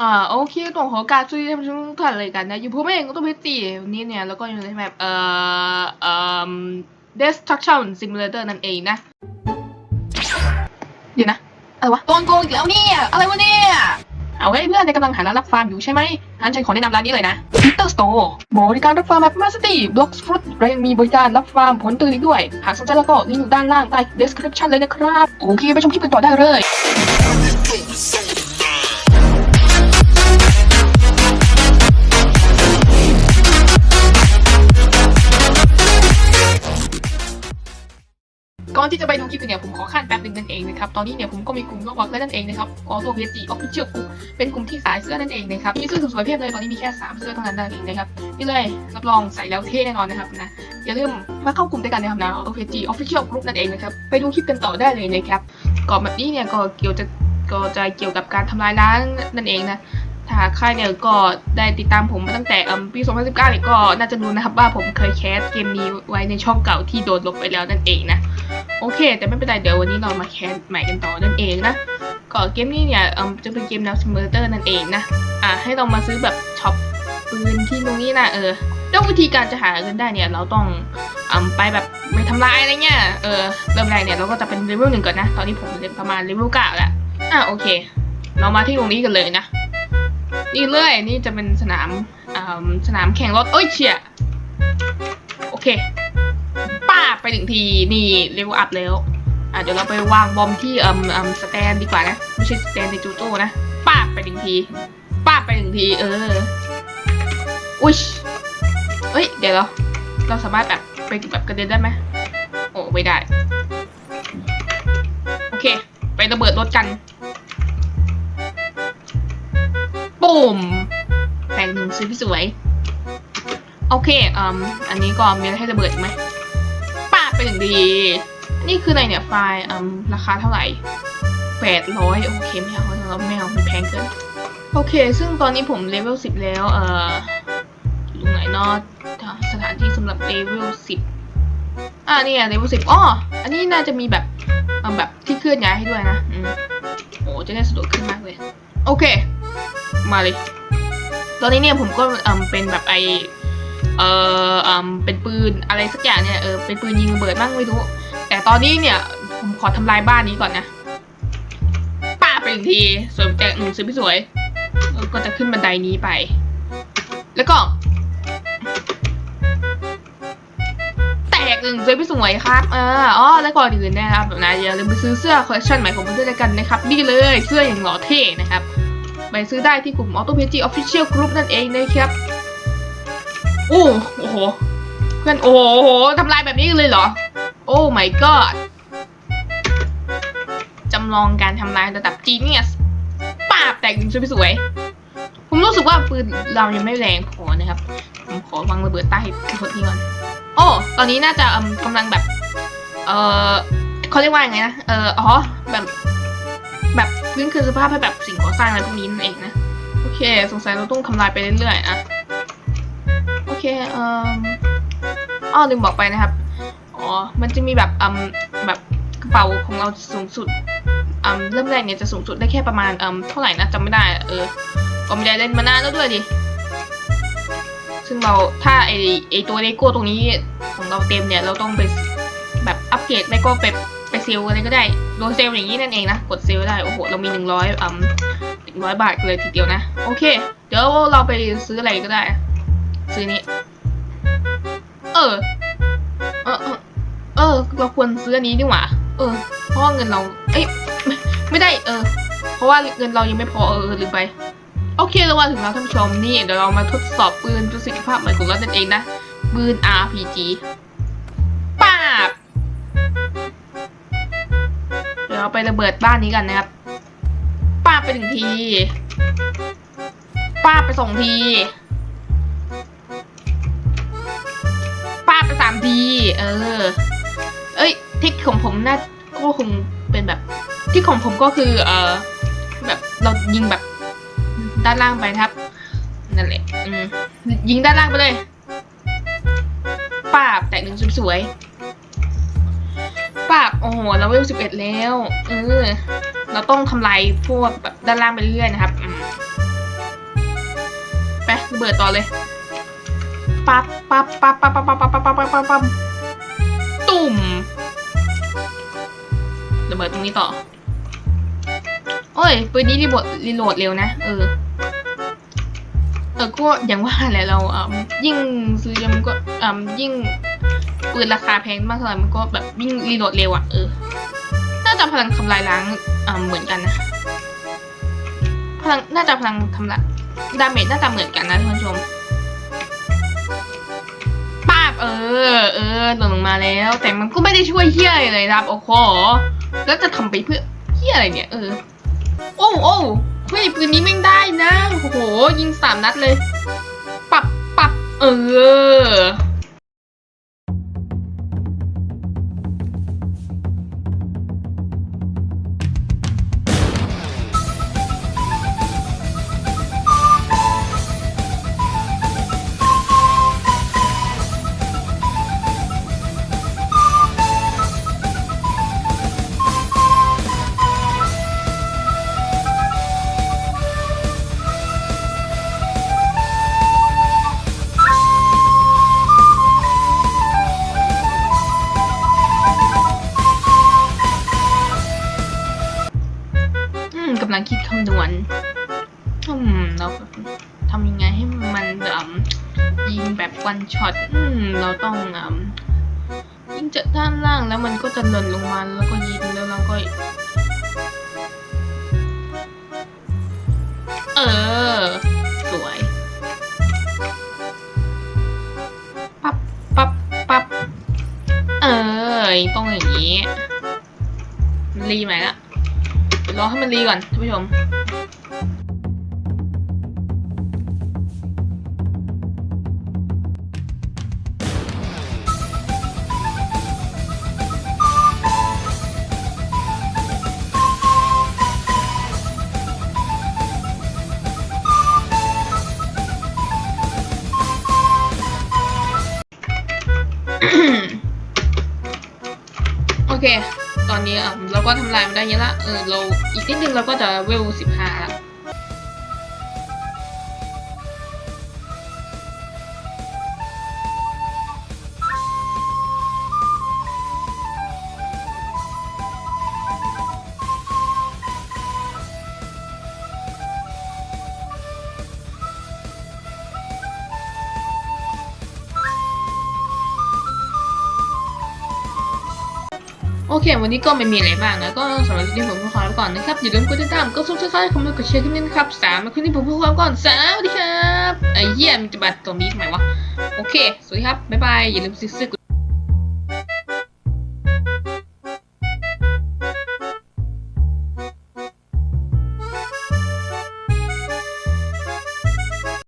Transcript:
อ่าโอเคต้องขอการช่วยท่านผู้ชมทุกท่านเลยกันนะอยู่ผมเองก็ต้องพิตีวันนี้เนี่ยแล้วก็อยู่ในแบบเอ่อเอ่อ destruction simulator นั่นเองนะเดี๋ยวนะอะไรวะโดนโกงอีกแล้วเนี่ยอะไรวะเนี่ยเอาเฮ้ยเพื่อนในกำลังหาร้านรับฟาร์มอยู่ใช่ไหมงั้นฉันขอแนะนำร้านนี้เลยนะ Peter Store บริการรับฟาร์มแบบ Master Blocks Fruit และยังมีบริการรับฟาร์มผลตื่นอีกด้วย หากสนใจแล้วก็ลิงก์อยู่ด้านล่างใต้ description เลยนะครับ โอเคไปชมคลิปกันต่อได้เลย อนที่จะไปดูคลิปเนี่ยผมขอขั้นแป๊บหนึ่งนั่นเองนะครับตอนนี้เนี่ยผมก็มีกลุ่มโลกวักแล้วนั่นเองนะครับออโต้เวจีออฟฟิเชียลกลุ่มเป็นกลุ่มที่ขายเสื้อนั่นเองนะครับมีเสื้อสวยๆเพียบเลยตอนนี้มีแค่สามเสื้อเท่านั้นนั่นเองนะครับนี่เลยรับรองใส่แล้วเท่แน่นอนนะครับนะอย่าลืมมาเข้ากลุ่มด้วยกันนะครับนะออโต้เวจีออฟฟิเชียลกลุ่มนั่นเองนะครับไปดูคลิปกันต่อได้เลยนะครับก่อนแบบนี้เนี่ยก็เกี่ยวจะก็จะเกี่ยวกับการทำลายร้านนั่นเองนะ ถ้าใครเนี่ยก็ได้ติดตามผมมาตั้งแต่ปี 2019เนี่ยก็น่าจะรู้นะครับว่าผมเคยแคสเกมนี้ไว้ในช่องเก่าที่โดนลบไปแล้วนั่นเองนะ โอเค แต่ไม่เป็นไรเดี๋ยววันนี้เรามาแคสใหม่กันต่อนั่นเองนะก็เกมนี้เนี่ยจะเป็นเกมแนวซิมูเลเตอร์นั่นเองนะอ่าให้เรามาซื้อแบบช็อปปืนที่ตรงนี้นะเออแล้ววิธีการจะหาเงินได้เนี่ยเราต้องอไปแบบไปทำลายอะไรเงี้ยเออเริ่มแรกเนี่ยเราก็จะเป็นเลเวลหนึ่งก่อนนะ ตอนนี้ผมประมาณเลเวลเก้าแล้วอะโอเค เรามาที่ตรงนี้กันเลยนะ นี่เลยนี่จะเป็นสนามสนามแข่งรถเอ้ยเชี่ยโอเคป้าไปหนึ่งทีนี่เร็วอัพแล้วอะเดี๋ยวเราไปวางบอมที่เอ่มเอ่มสแตนดีกว่านะไม่ใช่สแตนในจูโจ้นะป้าไปหนึ่งทีป้าไปหนึ่งทีเอออุ้ยเอ้ยเดี๋ยวเราเราสามารถแบบไปแบบกระเด็นได้ไหมโอ้ไม่ได้ โอเค ไประเบิดรถกัน ปุ่มแปลงหนึ่งซื้อพี่สวย โอเคอืมอันนี้ก็มีอะไรให้ระเบิดอีกไหมป้าดไปหนึ่งดี นี่คืออะไรเนี่ยไฟล์อืมราคาเท่าไหร่แปดร้อยโอเคไม่เอาเราไม่เอามันแพงเกิน โอเค ซึ่งตอนนี้ผมเลเวลสิบแล้ว เอ่อยู่ตรงไหนเนอะสถานที่สำหรับเลเวลสิบอ่าเนี่ยเลเวลสิบอ๋ออันนี้น่าจะมีแบบอ่อแบบที่เคลื่อนย้ายให้ด้วยนะ อืมโอ้จะได้สะดวกขึ้นมากเลย โอเค มาเลย ตอนนี้เนี่ยผมก็เอ่มเป็นแบบไอเออเอ่มเป็นปืนอะไรสักอย่างเนี่ยเออเป็นปืนยิงระเบิดบ้างไม่รู้ แต่ตอนนี้เนี่ยผมขอทำลายบ้านนี้ก่อนนะป้าไปอีกทีสวยแต่หนึ่งสวยพี่สวยก็จะขึ้นบันไดนี้ไป แล้วก็แตกหนึ่งสวยพี่สวยครับเอออ๋อแล้วก่อนอื่นนะครับแบบนะอย่าลืมไปซื้อเสื้อคอลเลคชันใหม่ของผมด้วยกันนะครับนี่เลยเสื้ออย่างหล่อเท่นะครับ ไปซื้อได้ที่กลุ่ม Auto PG Official Group นั่นเองนะครับโอ้โอ้โห เพื่อน โอ้โหทำลายแบบนี้เลยเหรอ โอ้ my god จำลองการทำลายระดับ Genius ป้าบแตกหนึ่งสวยๆผมรู้สึกว่าปืนเรายังไม่แรงพอนะครับ ผมขอวางระเบิดใต้ขวดนี้ก่อน โอ้ ตอนนี้น่าจะกำลังแบบ เออเขาเรียกว่าไงนะ เอออ๋อแบบแบบ พื้นคือสภาพให้แบบสิ่งก่อสร้างอะไรพวกนี้นั่นเองนะ โอเค สงสัยเราต้องทำลายไปเรื่อยๆอะโอเคเอ่ออ้อลืมบอกไปนะครับ อ๋อ มันจะมีแบบอืมแบบกระเป๋าของเราสูงสุดอืมเริ่มแรกเนี่ยจะสูงสุดได้แค่ประมาณอืมเท่าไหร่นะจำไม่ได้ เออ ก็ไม่ได้เล่นมานานแล้วด้วยดิ ซึ่งเราถ้าไอไอตัวเลโก้ตรงนี้ของเราเต็มเนี่ยเราต้องไปแบบอัปเกรดไม่ก็ไป เซลอะไรก็ได้โดนเซลอย่างนี้นั่นเองนะ กดเซลได้ โอ้โห เรามีหนึ่งร้อยอืมหนึ่งร้อยบาทเลยทีเดียวนะ โอเค เดี๋ยวเราไปซื้ออะไรก็ได้ ซื้อนี้ เออ เออ เออ เราควรซื้ออันนี้ดีกว่า เออ เพราะเงินเรา เอ้ย ไม่ไม่ได้ เออ เพราะว่าเงินเรายังไม่พอ เออลืมไป โอเคเรามาถึงแล้วท่านผู้ชม นี่เดี๋ยวเรามาทดสอบปืนประสิทธิภาพใหม่ของเรานั่นเองนะ ปืน RPG เราไประเบิดบ้านนี้กันนะครับ ป้าไปหนึ่งที ป้าไปสองที ป้าไปสามที เออ เอ้ยทิศของผมน่าก็คงเป็นแบบที่ของผมก็คือ เออแบบเรายิงแบบด้านล่างไปครับนั่นแหละอืมยิงด้านล่างไปเลยป้าแตกหนึ่งสวยๆ ปาบโอ้โหเราเวลสิบเอ็ดแล้วเออเราต้องทำลายพวกแบบด้านล่างไปเรื่อยนะครับอืมระเบิดต่อเลยปั๊บปั๊บปั๊บปั๊บปั๊บปั๊บปั๊บปั๊บปั๊บปั๊บปั๊บตุ่มระเบิดตรงนี้ต่อ โอ้ยปืนนี้รีโหลดรีโหลดเร็วนะ เออ เออก็อย่างว่าแหละเราอ่ายิ่งซื้อเยอะมันก็อ่ายิ่ง ปืนราคาแพงมากเท่าไหร่มันก็แบบยิ่งรีโหลดเร็วอะเออ น่าจะพลังทำลายล้างอ่าเหมือนกันนะ พลังน่าจะพลังทำลายดาเมจน่าจะเหมือนกันนะท่านผู้ชมป้าบเออ เออหล่นลงมาแล้ว แต่มันก็ไม่ได้ช่วยเฮียอะไรเลยครับโอ้โหแล้วจะทำไปเพื่อเฮียอะไรเนี่ยเออ โอ้โอ้เฮ้ยปืนนี้แม่ได้นะ โอ้โห ยิงสามนัดเลย ปับปับเออ ดคำนวณอืมเราทำยังไงให้มันยิงแบบวันช็อตอืมเราต้องอ่ายิงจากด้านล่างแล้วมันก็จะหล่นลงมาแล้วก็ยิงแล้วเราก็ เออ สวยปั๊บปั๊บปั๊บเออต้องอย่างนี้รีไหมละรอให้มันรีก่อน 不用。 นี้อะเราก็ทำลายมันได้เยอะละเออเราอีกนิดนึงเราก็จะเวลสิบห้า อเค วันนี้ก็ไม่มีอะไรมากนะ ก็สำหรับคลิปนี้ผมขอลาไปก่อนนะครับ อย่าลืมกดติดตามกดซับสไครต์คอมเมนต์กดแชร์คลิปนี้นะครับสามคลิปนี้ผมพูดความก่อนสวัสดีครับไอ้เหี้ยมันจะบัดตรงนี้ทำไมวะ โอเค สวัสดีครับ บ๊ายบาย อย่าลืมซื้อ